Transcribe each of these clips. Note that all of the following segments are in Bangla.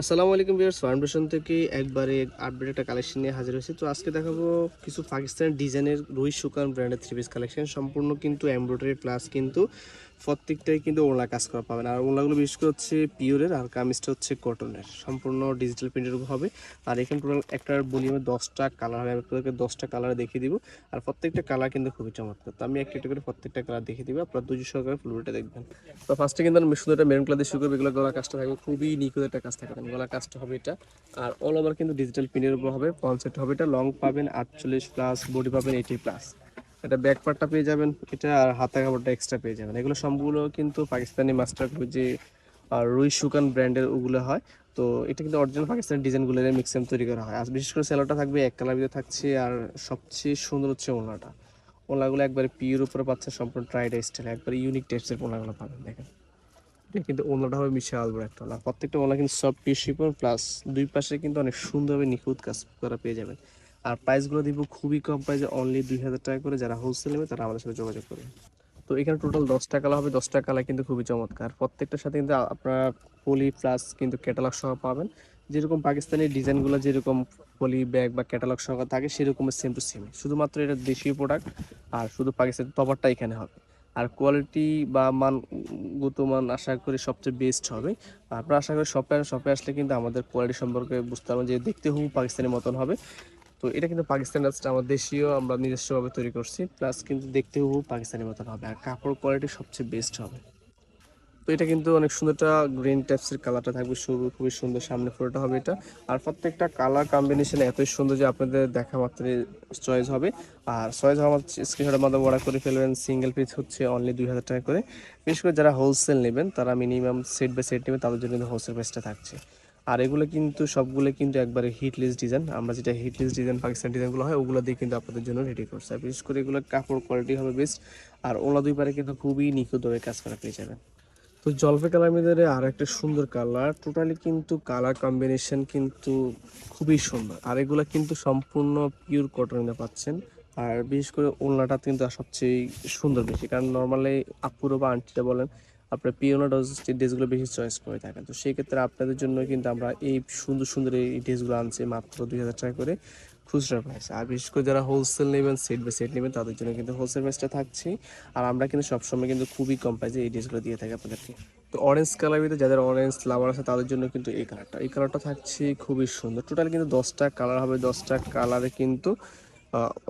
আসসালামু আলাইকুম ভিউয়ার্স ফাউন্ডেশন থেকে একবারে আপডেট একটা কালেকশন নিয়ে হাজির হয়েছে। তো আজকে দেখাবো কিছু পাকিস্তানের ডিজাইনের রুই সুকান ব্র্যান্ডের থ্রি পিস কালেকশন সম্পূর্ণ কিন্তু এমব্রয়ডারি প্লাস কিন্তু প্রত্যেকটাই কিন্তু ওলা কাজ করা পাবেন। আর ওলাগুলো বিশেষ করে হচ্ছে পিওরের আর কামিজটা হচ্ছে কটনের সম্পূর্ণ ডিজিটাল প্রিন্টের হবে। আর এখানে টোটাল একটা বলিউমে দশটা কালার হবে। আমি আপনাদেরকে দশটা কালার দেখিয়ে দিব। আর প্রত্যেকটা কালার কিন্তু খুবই চমৎকার। তো আমি একটা একটা করে প্রত্যেকটা কালার দেখিয়ে দিব। আপনারা দুজন সহকারে ফুলটা দেখবেন। তো ফার্স্টে কিন্তু আমি সুন্দর মেরুন কালার দিয়ে শুরু করব। এগুলো গলা কাজটা থাকবে। খুবই নিখুঁত একটা কাজ থাকে। গলা কাজটা হবে এটা। আর অল ওভার কিন্তু ডিজিটাল প্রিন্টের উপর হবে। কনসেপ্ট হবে এটা। লং পাবেন আটচল্লিশ প্লাস বডি পাবেন এইটি প্লাস এটা ব্যাক পার্টটা পেয়ে যাবেন, এটা আর হাতা কাপড়টা এক্সট্রা পেয়ে যাবেন। এগুলো সবগুলো কিন্তু পাকিস্তানি মাস্টার যে রুই সুকান ব্র্যান্ডের ওগুলো হয়, তো এটা কিন্তু অরিজিনাল পাকিস্তানি ডিজাইনগুলো মিক্সেম তৈরি করা হয়। আর বিশেষ করে সেলোটা থাকবে, এক কালার ভিতরে থাকছে, আর সবচেয়ে সুন্দর হচ্ছে ওনাটা ওনাগুলো একবারে পিওর উপরে পাচ্ছে, সম্পূর্ণ ট্রাইড স্টাইল একবারে ইউনিক টেস্টের ওনাগুলো পাবেন, দেখেন। এটা কিন্তু ওনাটা হবে বিশাল বড় একটা ওনা প্রত্যেকটা ওনা কিন্তু সব টিস্যু প্লাস দুই পাশে কিন্তু অনেক সুন্দরভাবে নিখুঁত কাজ করা পেয়ে যাবেন। আর প্রাইসগুলো দিব খুবই কম প্রাইসে অনলি দুই হাজার টাকা করে যারা হোলসেল নেবে তারা আমাদের সাথে যোগাযোগ করবে। তো এখানে টোটাল দশটা কালার হবে দশটা কালার কিন্তু খুবই চমৎকার। প্রত্যেকটার সাথে কিন্তু আপনারা পলি প্লাস কিন্তু ক্যাটালগ সহ পাবেন। যেরকম পাকিস্তানি ডিজাইনগুলো যেরকম পলি ব্যাগ বা ক্যাটালগ সহ থাকে, সেরকম সেম টু সেম শুধুমাত্র এটা দেশীয় প্রোডাক্ট আর শুধু পাকিস্তানি তফারটা এখানে হবে। আর কোয়ালিটি বা মানগত মান আশা করি সবচেয়ে বেস্ট হবে। আপনারা আশা করি শপে শপে আসলে কিন্তু আমাদের কোয়ালিটি সম্পর্কে বুঝতে পারবেন যে দেখতে হু পাকিস্তানের মতন হবে। তো এটা কিন্তু পাকিস্তান রাস্তা আমার দেশীয় আমরা নিজস্বভাবে তৈরি করছি, প্লাস কিন্তু দেখতে হু পাকিস্তানি মতন হবে আর কাপড় কোয়ালিটি সবচেয়ে বেস্ট হবে। তো এটা কিন্তু অনেক সুন্দরটা গ্রিন টাইপসের কালারটা থাকবে, শুরু খুবই সুন্দর, সামনে ফোটোটা হবে এটা। আর প্রত্যেকটা কালার কম্বিনেশন এতই সুন্দর যে আপনাদের দেখা মাত্রই চয়েস হবে। আর চয়েস হওয়া স্ক্রিনশটের মাধ্যমে অর্ডার করে ফেলবেন সিঙ্গেল পিস হচ্ছে অনলি দুই হাজার টাকা করে। বিশেষ করে যারা হোলসেল নেবেন, তারা মিনিমাম সেট বাই সেট নেবেন, তাদের জন্য হোলসেল প্রাইসটা থাকছে। আর এগুলো কিন্তু সবগুলো কিন্তু একবারে হিটলেস ডিজাইন আমরা যেটা হিটলেস ডিজাইন পাকিস্তান ডিজাইনগুলো হয়, ওগুলো দিয়ে কিন্তু আপনাদের জন্য রেডি করছে। আর বিশেষ করে এগুলো কাপড় কোয়ালিটি হবে বেস্ট আর ওলা দুই পারে কিন্তু খুবই নিখুঁতভাবে কাজ করা পেয়ে যাবেন। তো জলপে কালার মধ্যে আর একটা সুন্দর কালার টোটালি কিন্তু কালার কম্বিনেশন কিন্তু খুবই সুন্দর। আর এগুলো কিন্তু সম্পূর্ণ পিওর কটনে পাচ্ছেন। আর বিশেষ করে ওলনাটা কিন্তু সবচেয়ে সুন্দর বেশি। কারণ নর্মালি আপুরো বা আন্টিটা বলেন আপনার পিওনা ডোজ ড্রেসগুলো বেশি চয়েস করে থাকেন। তো সেই ক্ষেত্রে আপনাদের জন্য কিন্তু আমরা এই সুন্দর সুন্দর এই ড্রেসগুলো আনছি মাত্র দুই হাজার টাকা করে খুচরা প্রাইস আর বিশেষ করে যারা হোলসেল নেবেন সেট বাই সেট নেবেন, তাদের জন্য কিন্তু হোলসেল প্রাইসটা থাকছে। আর আমরা কিন্তু সবসময় কিন্তু খুবই কম প্রাইসে এই ড্রেসগুলো দিয়ে থাকি আপনাদেরকে। তো অরেঞ্জ কালার ভিতরে যাদের অরেঞ্জ লাভার আছে, তাদের জন্য কিন্তু এই কালারটা এই কালারটা থাকছে খুবই সুন্দর। টোটাল কিন্তু দশটা কালার হবে। দশটা কালারে কিন্তু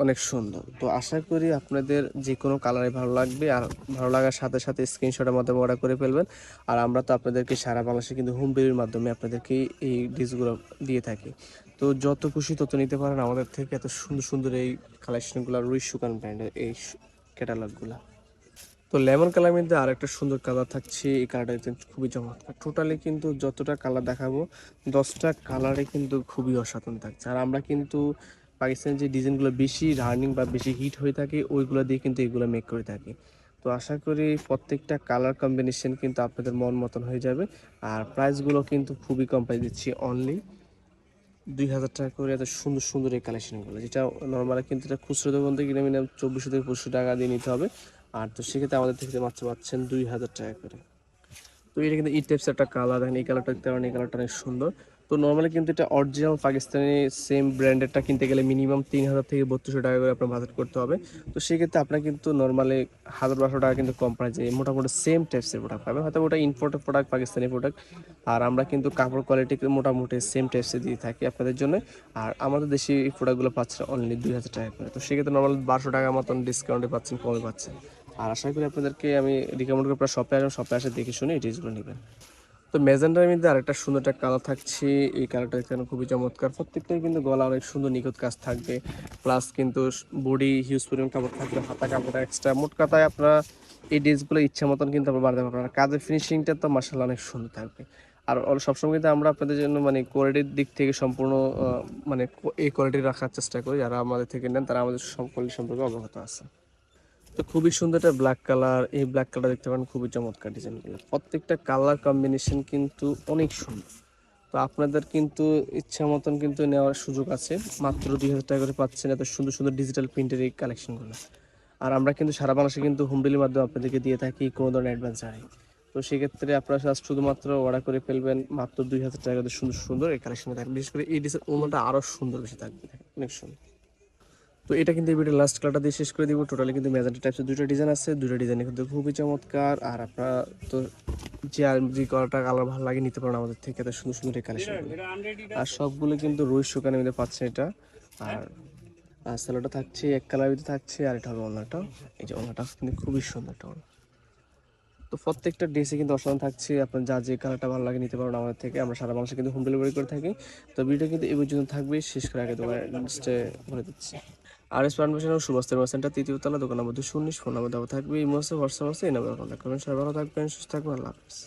অনেক সুন্দর। তো আশা করি আপনাদের যে কোনো কালারে ভালো লাগবে আর ভালো লাগার সাথে সাথে স্ক্রিনশটের মাধ্যমে অর্ডার করে ফেলবেন। আর আমরা তো আপনাদেরকে সারা বাংলাদেশে কিন্তু হোম ডেলিভারির মাধ্যমে আপনাদেরকে এই ড্রেসগুলো দিয়ে থাকি। তো যত খুশি তত নিতে পারেন। আমাদের থেকে এত সুন্দর সুন্দর এই কালেকশনগুলো রুই সুকান ব্র্যান্ডের এই ক্যাটালগুলো তো লেমন কালার মধ্যে আর একটা সুন্দর কালার থাকছে। এই কালারটা কিন্তু খুবই চমৎকার। টোটালি কিন্তু যতটা কালার দেখাবো, দশটা কালারে কিন্তু খুবই অসাধারণ থাকছে। আর আমরা কিন্তু পাকিস্তানের যে ডিজাইনগুলো বেশি রানিং বা বেশি হিট হয়ে থাকে, ওইগুলো দিয়ে কিন্তু এগুলো মেক করে থাকি। তো আশা করি প্রত্যেকটা কালার কম্বিনেশন কিন্তু আপনাদের মন মতন হয়ে যাবে। আর প্রাইসগুলো কিন্তু খুবই কম প্রাইস দিচ্ছি অনলি দুই হাজার টাকা করে এত সুন্দর সুন্দর এই কালেকশনগুলো যেটা নর্মালি কিন্তু এটা খুচরো দোকান থেকে কিনে মিনিমাম চব্বিশশো থেকে পঁচিশশো টাকা দিয়ে নিতে হবে। আর তো সেক্ষেত্রে আমাদের থেকে মাত্র পাচ্ছেন দুই হাজার টাকা করে। তো এটা কিন্তু এই টাইপস একটা কালার দেখেন এই কালারটা দেখতে পারেন, এই কালারটা অনেক সুন্দর। তো নর্মালি কিন্তু এটা অরিজিনাল পাকিস্তানি সেম ব্র্যান্ডেরটা কিনতে গেলে মিনিমাম তিন হাজার থেকে বত্রিশশো টাকা করে আপনার বাজেট করতে হবে। তো সেক্ষেত্রে আপনার কিন্তু নর্মালি হাজার বারোশো টাকা কিন্তু কম প্রাইসে মোটামুটি সেম টাইপসের প্রোডাক্ট পাবেন। হয়তো ওটা ইম্পোর্টেড প্রোডাক্ট পাকিস্তানি প্রোডাক্ট আর আমরা কিন্তু কাপড় কোয়ালিটি মোটামুটি সেম টাইপসে দিয়ে থাকি আপনাদের জন্য। আর আমাদের দেশে এই প্রোডাক্টগুলো পাচ্ছে অনলি দুই হাজার টাকা করে। তো সেক্ষেত্রে নর্মাল বারোশো টাকা মতন ডিসকাউন্টে পাচ্ছেন, কমে পাচ্ছেন। আর আশা করি আপনাদেরকে আমি রিকমেন্ড করি আপনারা শপে আসবেন শপে আসে দেখে শুনে এই ড্রেসগুলো নেবেন। তো মেজেন্ডার মধ্যে আরেকটা সুন্দর একটা কালার থাকছে, এই কালারটা এখানে খুবই চমৎকার। প্রত্যেকটাই কিন্তু গলা অনেক সুন্দর নিখুঁত কাজ থাকবে। প্লাস কিন্তু বডি হিউজ পরিমাণ কাপড় থাকবে, হাতা কাপড় এক্সট্রা মোট কথায় আপনারা এই ড্রেসগুলো ইচ্ছা মতন কিন্তু আপনারা বাড়াতে পারবেন। কাজের ফিনিশিংটা তো মার্শাল অনেক সুন্দর থাকবে। আর সবসময় কিন্তু আমরা আপনাদের জন্য মানে কোয়ালিটির দিক থেকে সম্পূর্ণ মানে এই কোয়ালিটি রাখার চেষ্টা করি। যারা আমাদের থেকে নেন, তারা আমাদের কোয়ালিটি সম্পর্কে অবগত আছে তো খুবই সুন্দর একটা ব্ল্যাক কালার এই ব্ল্যাক কালার দেখতে পারেন, খুবই চমৎকার ডিজাইনগুলো প্রত্যেকটা কালার কম্বিনেশন কিন্তু অনেক সুন্দর। তো আপনাদের কিন্তু ইচ্ছা মতন কিন্তু নেওয়ার সুযোগ আছে। মাত্র দুই হাজার টাকা করে পাচ্ছেন এত সুন্দর সুন্দর ডিজিটাল প্রিন্টের এই কালেকশনগুলো আর আমরা কিন্তু সারা বাংলাদেশে কিন্তু হোম ডেলিভারির মাধ্যমে আপনাদেরকে দিয়ে থাকি কোনো ধরনের অ্যাডভান্স ছাড়াই তো সেক্ষেত্রে আপনারা শুধুমাত্র অর্ডার করে ফেলবেন মাত্র দুই হাজার টাকাতে সুন্দর সুন্দর এই কালেকশন থাকবে। বিশেষ করে এই ডিজাইন ওনাটা আরও সুন্দর বেশি থাকবে। অনেক সুন্দর। তো এটা কিন্তু এই ভিডিও লাস্ট কালারটা দিয়ে শেষ করে দিব। টোটালি কিন্তু ম্যাজেন্টা টাইপসের দুটো ডিজাইন আছে। দুটো ডিজাইন কিন্তু খুবই চমৎকার। আর আপনারা তো যে যে কালারটা কালার ভালো লাগে, নিতে পারেন আমাদের থেকে। এত সুন্দর সুন্দর কালেকশন আর সবগুলো কিন্তু রোজ শুকানের মধ্যে পাচ্ছেন এটা। আর আর স্যালোটা থাকছে, এক কালার ভিতরে থাকছে। আর এটা হলো ওনাটা এই যে ওনাটা কিন্তু খুবই সুন্দর একটা তো প্রত্যেকটা ড্রেসে কিন্তু অসাধারণ থাকছে। আপনার যা যে কালারটা ভালো লাগে নিতে পারেন আমাদের থেকে। আমরা সারা বাংলাদেশে কিন্তু হোম ডেলিভারি করে থাকি। তো ভিডিও কিন্তু এই পর্যন্ত থাকবে। শেষ করে আগে তোমার লিস্টে বলে দিচ্ছি। আর এস পারমিশন সুভাষ সেন্টার তৃতীয় তলা, দোকান নম্বর দুশো উনিশ ফোন নাম্বার দেওয়া থাকবে। এই মাসে হোয়াটসঅ্যাপ আছে, এই নাম্বার কন্ট্যাক্ট করবেন। সবাই ভালো থাকবেন, সুস্থ থাকবেন। আল্লাহ হাফিজ।